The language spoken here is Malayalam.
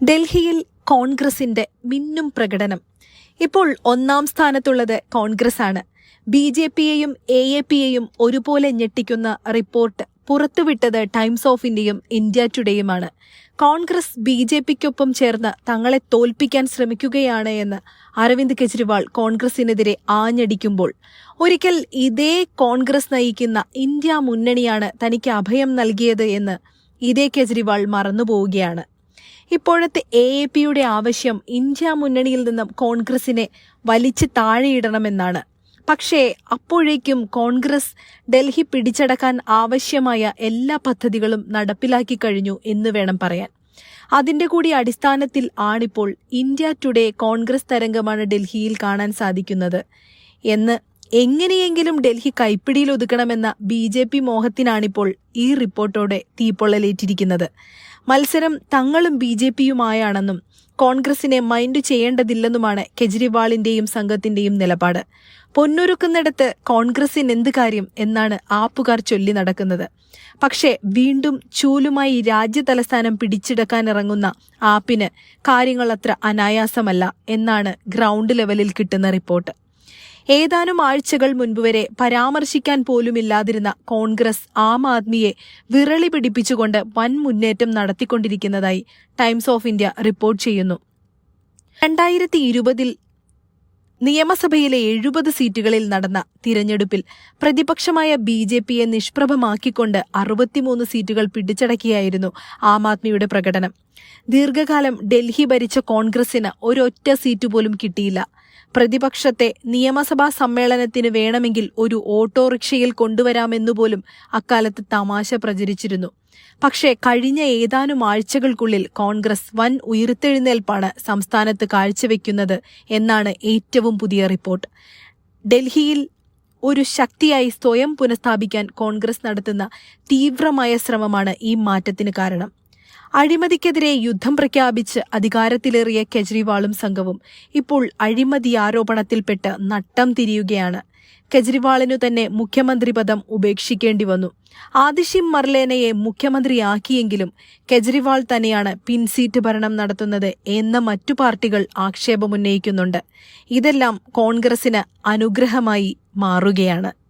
ഡൽഹിയിൽ കോൺഗ്രസിന്റെ മിന്നും പ്രകടനം. ഇപ്പോൾ ഒന്നാം സ്ഥാനത്തുള്ളത് കോൺഗ്രസ് ആണ് ബി ജെ പിയെയും എ എ പിയെയും ഒരുപോലെ ഞെട്ടിക്കുന്ന റിപ്പോർട്ട് പുറത്തുവിട്ടത് ടൈംസ് ഓഫ് ഇന്ത്യയും ഇന്ത്യ ടുഡേയുമാണ്. കോൺഗ്രസ് ബി ജെ പിക്കൊപ്പം ചേർന്ന് തങ്ങളെ തോൽപ്പിക്കാൻ ശ്രമിക്കുകയാണ് എന്ന് അരവിന്ദ് കെജ്രിവാൾ കോൺഗ്രസിനെതിരെ ആഞ്ഞടിക്കുമ്പോൾ. ഒരിക്കൽ ഇതേ കോൺഗ്രസ് നയിക്കുന്ന ഇന്ത്യ മുന്നണിയാണ് തനിക്ക് അഭയം നൽകിയത് എന്ന് ഇതേ കെജ്രിവാൾ മറന്നുപോവുകയാണ്. ഇപ്പോഴത്തെ എ എ പിയുടെ ആവശ്യം ഇന്ത്യ മുന്നണിയിൽ നിന്നും കോൺഗ്രസിനെ വലിച്ചു താഴെയിടണമെന്നാണ്. പക്ഷേ അപ്പോഴേക്കും കോൺഗ്രസ് ഡൽഹി പിടിച്ചടക്കാൻ ആവശ്യമായ എല്ലാ പദ്ധതികളും നടപ്പിലാക്കി കഴിഞ്ഞു എന്ന് വേണം പറയാൻ. അതിന്റെ കൂടി അടിസ്ഥാനത്തിൽ ആണിപ്പോൾ ഇന്ത്യ ടുഡേ കോൺഗ്രസ് തരംഗമാണ് ഡൽഹിയിൽ കാണാൻ സാധിക്കുന്നത് എന്ന് എങ്ങനെയെങ്കിലും ഡൽഹി കൈപ്പിടിയിൽ ഒതുക്കണമെന്ന ബി ജെ പി മോഹത്തിനാണിപ്പോൾ ഈ റിപ്പോർട്ടോടെ തീപ്പൊള്ളലേറ്റിരിക്കുന്നത്. മത്സരം തങ്ങളും ബി ജെ പിയുമായാണെന്നും കോൺഗ്രസിനെ മൈൻഡ് ചെയ്യേണ്ടതില്ലെന്നുമാണ് കെജ്രിവാളിന്റെയും സംഘത്തിന്റെയും നിലപാട്. പൊന്നൊരുക്കുന്നിടത്ത് കോൺഗ്രസിന് എന്ത് കാര്യം എന്നാണ് ആപ്പുകാർ ചൊല്ലി നടക്കുന്നത്. പക്ഷേ വീണ്ടും ചൂലുമായി രാജ്യ തലസ്ഥാനം പിടിച്ചെടുക്കാനിറങ്ങുന്ന ആപ്പിന് കാര്യങ്ങൾ അത്ര അനായാസമല്ല എന്നാണ് ഗ്രൗണ്ട് ലെവലിൽ കിട്ടുന്ന റിപ്പോർട്ട്. ഏതാനും ആഴ്ചകൾ മുൻപ് വരെ പരാമർശിക്കാൻ പോലുമില്ലാതിരുന്ന കോൺഗ്രസ് ആം ആദ്മിയെ വിറളി പിടിപ്പിച്ചുകൊണ്ട് വൻ മുന്നേറ്റം നടത്തിക്കൊണ്ടിരിക്കുന്നതായി ടൈംസ് ഓഫ് ഇന്ത്യ റിപ്പോർട്ട് ചെയ്യുന്നു. രണ്ടായിരത്തി ഇരുപതിൽ നിയമസഭയിലെ എഴുപത് സീറ്റുകളിൽ നടന്ന തിരഞ്ഞെടുപ്പിൽ പ്രതിപക്ഷമായ ബി ജെ പിയെ നിഷ്പ്രഭമാക്കിക്കൊണ്ട് അറുപത്തിമൂന്ന് സീറ്റുകൾ പിടിച്ചടക്കിയായിരുന്നു ആം ആദ്മിയുടെ പ്രകടനം. ദീർഘകാലം ഡൽഹി ഭരിച്ച കോൺഗ്രസിന് ഒരൊറ്റ സീറ്റ് പോലും കിട്ടിയില്ല. പ്രതിപക്ഷത്തെ നിയമസഭാ സമ്മേളനത്തിന് വേണമെങ്കിൽ ഒരു ഓട്ടോറിക്ഷയിൽ കൊണ്ടുവരാമെന്നുപോലും അക്കാലത്ത് തമാശ പ്രചരിച്ചിരുന്നു. പക്ഷേ കഴിഞ്ഞ ഏതാനും ആഴ്ചകൾക്കുള്ളിൽ കോൺഗ്രസ് വൻ ഉയർത്തെഴുന്നേൽപ്പാണ് സംസ്ഥാനത്ത് കാഴ്ചവെക്കുന്നത് എന്നാണ് ഏറ്റവും പുതിയ റിപ്പോർട്ട്. ഡൽഹിയിൽ ഒരു ശക്തിയായി സ്വയം പുനഃസ്ഥാപിക്കാൻ കോൺഗ്രസ് നടത്തുന്ന തീവ്രമായ ശ്രമമാണ് ഈ മാറ്റത്തിന് കാരണം. അഴിമതിക്കെതിരെ യുദ്ധം പ്രഖ്യാപിച്ച് അധികാരത്തിലേറിയ കെജ്രിവാളും സംഘവും ഇപ്പോൾ അഴിമതി ആരോപണത്തിൽപ്പെട്ട് നട്ടം തിരിയുകയാണ്. കെജ്രിവാളിനു തന്നെ മുഖ്യമന്ത്രി പദം ഉപേക്ഷിക്കേണ്ടി വന്നു. ആദിഷിം മർലേനയെ മുഖ്യമന്ത്രിയാക്കിയെങ്കിലും കെജ്രിവാൾ തന്നെയാണ് പിൻസീറ്റ് ഭരണം നടത്തുന്നത് എന്ന മറ്റു പാർട്ടികൾ ആക്ഷേപമുന്നയിക്കുന്നുണ്ട്. ഇതെല്ലാം കോൺഗ്രസിന് അനുഗ്രഹമായി മാറുകയാണ്.